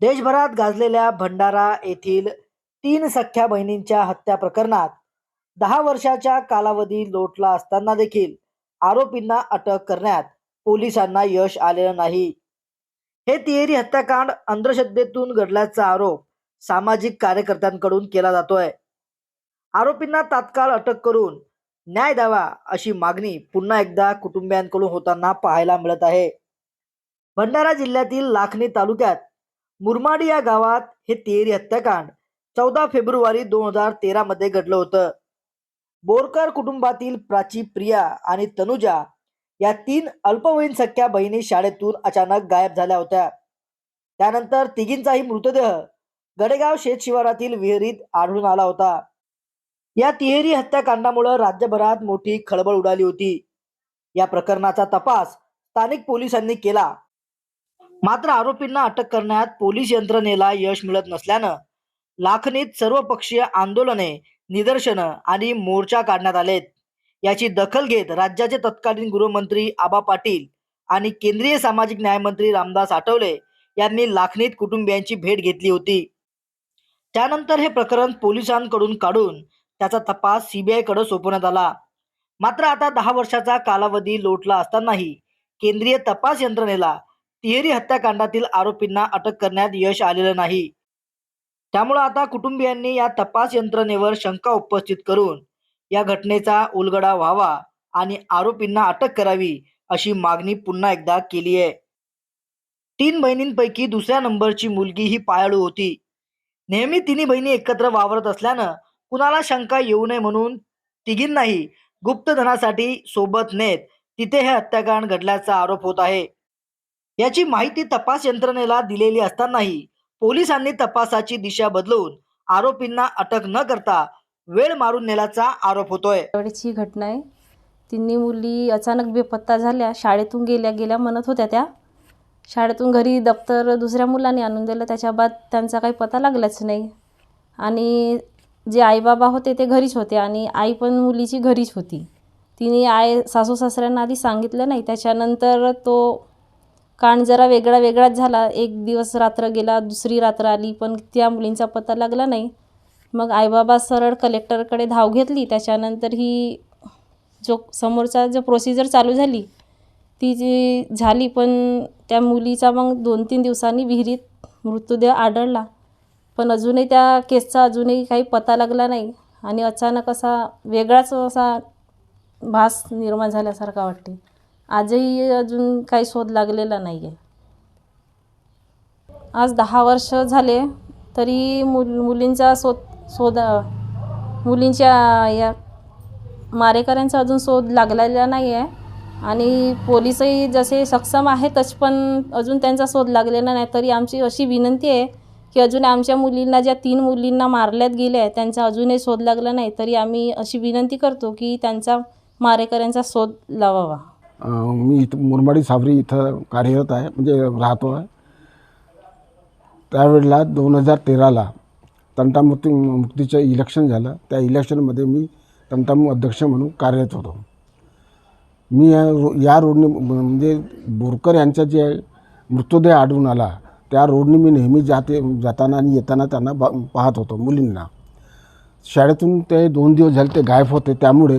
देशभरात गाजलेल्या भंडारा येथील तीन सख्या बहिणींच्या हत्या प्रकरणात दहा वर्षाच्या कालावधी लोटला असताना देखील आरोपींना अटक करण्यात पोलिसांना यश आलेलं नाही. हे तिहेरी हत्याकांड अंधश्रद्धेतून घडल्याचा आरोप सामाजिक कार्यकर्त्यांकडून केला जातोय. आरोपींना तात्काळ अटक करून न्याय द्यावा अशी मागणी पुन्हा एकदा कुटुंबियांकडून होताना पाहायला मिळत आहे. भंडारा जिल्ह्यातील लाखणी तालुक्यात मुरमाडी या गावात हे तेरी हत्याकांड चौदा फेब्रुवारी दोन हजार तेरा मध्ये घडलं होतं. बोरकर कुटुंबातील प्राची प्रिया आणि तनुजा या तीन अल्पवयीन सख्या बहिणी शाळेतून अचानक गायब झाल्या होत्या. त्यानंतर तिघींचाही मृतदेह गडेगाव शेत शिवारातील विहिरीत आढळून आला होता. या तिहेरी हत्याकांडामुळे राज्यभरात मोठी खळबळ उडाली होती. या प्रकरणाचा तपास स्थानिक पोलिसांनी केला. मात्र आरोपींना अटक करण्यात पोलीस यंत्रणेला यश मिळत नसल्यानं लाखणीत सर्वपक्षीय आंदोलने निदर्शनं आणि मोर्चा काढण्यात आलेत. याची दखल घेत राज्याचे तत्कालीन गृहमंत्री आबा पाटील आणि केंद्रीय सामाजिक न्यायमंत्री रामदास आठवले यांनी लाखणीत कुटुंबियांची भेट घेतली होती. त्यानंतर हे प्रकरण पोलिसांकडून काढून त्याचा तपास सीबीआयकडे सोपवण्यात आला. मात्र आता दहा वर्षाचा कालावधी लोटला असतानाही केंद्रीय तपास यंत्रणेला तिहेरी हत्याकांडातील आरोपींना अटक करण्यात यश आलेलं नाही. त्यामुळे आता कुटुंबियांनी या तपास यंत्रणेवर शंका उपस्थित करून या घटनेचा उलगडा व्हावा आणि आरोपींना अटक करावी अशी मागणी पुन्हा एकदा केली आहे. तीन बहिणींपैकी दुसऱ्या नंबरची मुलगी ही पायाळू होती. नेहमी तिन्ही बहिणी एकत्र वावरत असल्यानं कुणाला शंका येऊ नये म्हणून तिघींनाही गुप्तधनासाठी सोबत नेत तिथे हे हत्याकांड घडल्याचा आरोप होत आहे. याची माहिती तपास यंत्रणेला दिलेली असतानाही पोलिसांनी तपासाची दिशा बदलून आरोपींना अटक न करता वेळ मारून नेल्याचा आरोप होतोय. ही घटना आहे. तिन्ही मुली अचानक बेपत्ता झाल्या. शाळेतून गेल्या गेल्या म्हणत होत्या त्या. शाळेतून घरी दप्तर दुसऱ्या मुलांनी आणून दिलं. त्याच्या बाद त्यांचा काही पत्ता लागलाच नाही. आणि जे आईबाबा होते ते घरीच होते आणि आई पण मुलीची घरीच होती. तिने आई सासू सासऱ्यांना आधी सांगितलं नाही. त्याच्यानंतर तो कांड जरा वेगळा वेगळाच झाला. एक दिवस रात्र गेला दुसरी रात्र आली पण त्या मुलींचा पत्ता लागला नाही. मग आईबाबा सरळ कलेक्टरकडे धाव घेतली. त्याच्यानंतर ही जो समोरचा जो प्रोसिजर चालू झाली ती जी झाली पण त्या मुलीचा मग दोन तीन दिवसांनी विहिरीत मृतदेह आढळला. पण अजूनही त्या केसचा अजूनही काही पत्ता लागला नाही आणि अचानक असा वेगळाच असा भास निर्माण झाल्यासारखा वाटते. आजही अजून काही शोध लागलेला नाही आहे आज दहा वर्ष झाले तरी मुल मुलींचा शोध शोध मुलींच्या या मारेकऱ्यांचा अजून शोध लागलेला नाही आहे आणि पोलिसही जसे सक्षम आहेतच पण अजून त्यांचा शोध लागलेला नाही. तरी आमची अशी विनंती आहे की अजून आमच्या मुलींना ज्या तीन मुलींना मारल्यात गेले आहे त्यांचा अजूनही शोध लागला नाही. तरी आम्ही अशी विनंती करतो की त्यांचा मारेकऱ्यांचा शोध लावावा. मी इथं मुरमाडी सावरी इथं कार्यरत आहे म्हणजे राहतो आहे. त्यावेळेला दोन हजार तेराला तंटामुक्ती मुक्तीचं इलेक्शन झालं. त्या इलेक्शनमध्ये मी तंटामु अध्यक्ष म्हणून कार्यरत होतो. मी या रो या रोडने म्हणजे बोरकर यांचा जे मृतदेह आढळून आला त्या रोडने मी नेहमी जाते जाताना आणि येताना त्यांना बा पाहत होतो मुलींना. शाळेतून ते दोन दिवस झाले ते गायब होते. त्यामुळे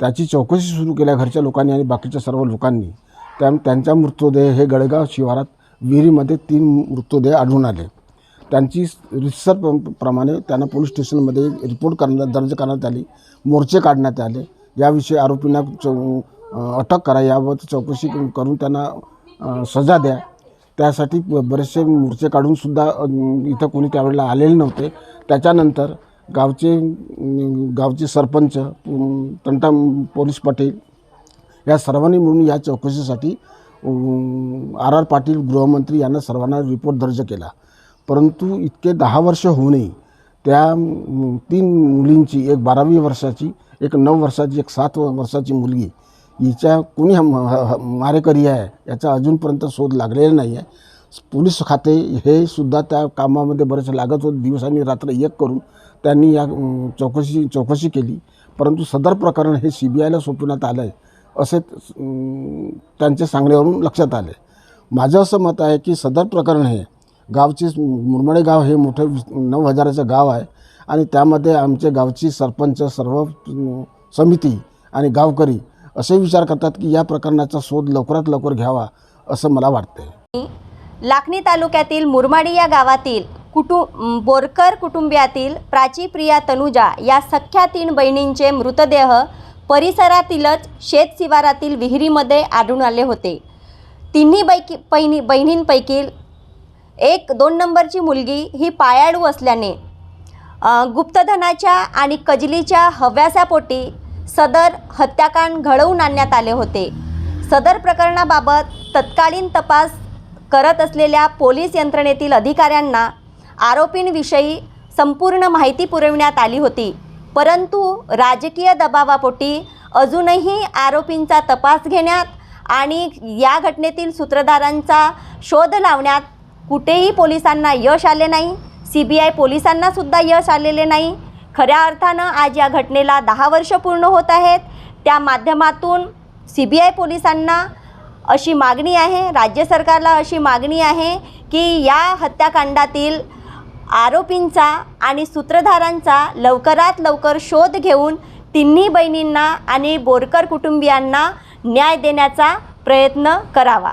त्याची चौकशी सुरू केल्या घरच्या लोकांनी आणि बाकीच्या सर्व लोकांनी. त्या त्यांचा मृतदेह हे गळेगाव शिवारात विहिरीमध्ये तीन मृतदेह आढळून आले. त्यांची रितसर प्र- प्रमाणे त्यांना पोलीस स्टेशनमध्ये रिपोर्ट करण्यात दर्ज करण्यात आली. मोर्चे काढण्यात आले. याविषयी आरोपींना चौ अटक करा याबाबत चौकशी करून त्यांना सजा द्या. त्यासाठी ब- बरेचसे मोर्चे काढूनसुद्धा इथं कोणी त्यावेळेला आलेले नव्हते. त्याच्यानंतर गावचे गावचे सरपंच तंटा पोलीस पाटील या सर्वांनी मिळून या चौकशीसाठी आर आर पाटील गृहमंत्री यांना सर्वांना रिपोर्ट दर्ज केला. परंतु इतके दहा वर्ष होऊनही त्या तीन मुलींची एक बारावी वर्षाची एक नऊ वर्षाची एक सात वर्षाची मुलगी हिच्या कोणी मारेकरी आहे याचा अजूनपर्यंत शोध लागलेला नाही आहे पोलीस खाते हे सुद्धा त्या कामामध्ये बरेच लागत होत दिवस रात्र एक करून त्यांनी या चौकशी चौकशी केली. परंतु सदर प्रकरण हे सी बी आयला सोपवण्यात आलं आहे असे त्यांचे त्यांच्या सांगण्यावरून लक्षात आले माझं असं मत आहे की सदर प्रकरण हे गावची मुरमडे गाव हे मोठं नऊ हजाराचं गाव आहे. आणि त्यामध्ये आमचे गावची सरपंच सर्व समिती आणि गावकरी असे विचार करतात की या प्रकरणाचा शोध लवकरात लवकर घ्यावा असं मला वाटतं लाखणी तालुक्यातील मुरमाडी या गावातील कुटु बोरकर कुटुंबियातील प्राची प्रिया तनुजा या सख्या तीन बहिणींचे मृतदेह परिसरातीलच शेत शिवारातील विहिरीमध्ये आढळून आले होते. तिन्ही बैकी बहिणी बहिणींपैकी एक दोन नंबरची मुलगी ही पायाळू असल्याने गुप्तधनाच्या आणि कजलीच्या हव्यासापोटी सदर हत्याकांड घडवून आणण्यात आले होते. सदर प्रकरणाबाबत तत्कालीन तपास करत असलेल्या पोलीस यंत्रणेतील अधिकाऱ्यांना आरोपींविषयी संपूर्ण माहिती पुरविण्यात आली होती. परंतु राजकीय दबावापोटी अजूनही आरोपींचा तपास घेण्यात आणि या घटनेतील सूत्रधारांचा शोध लावण्यात कुठेही पोलिसांना यश आले नाही सी बी आय पोलिसांनासुद्धा यश आलेले नाही. खऱ्या अर्थानं आज या घटनेला दहा वर्ष पूर्ण होत आहेत. त्या माध्यमातून सी बी आय पोलिसांना अशी मागणी आहे राज्य सरकारला अशी मागणी आहे की या हत्याकांडातील आरोपींचा आणि सूत्रधारांचा लवकरात लवकर शोध घेऊन तिन्ही बहिणींना आणि बोरकर कुटुंबियांना न्याय देण्याचा प्रयत्न करावा.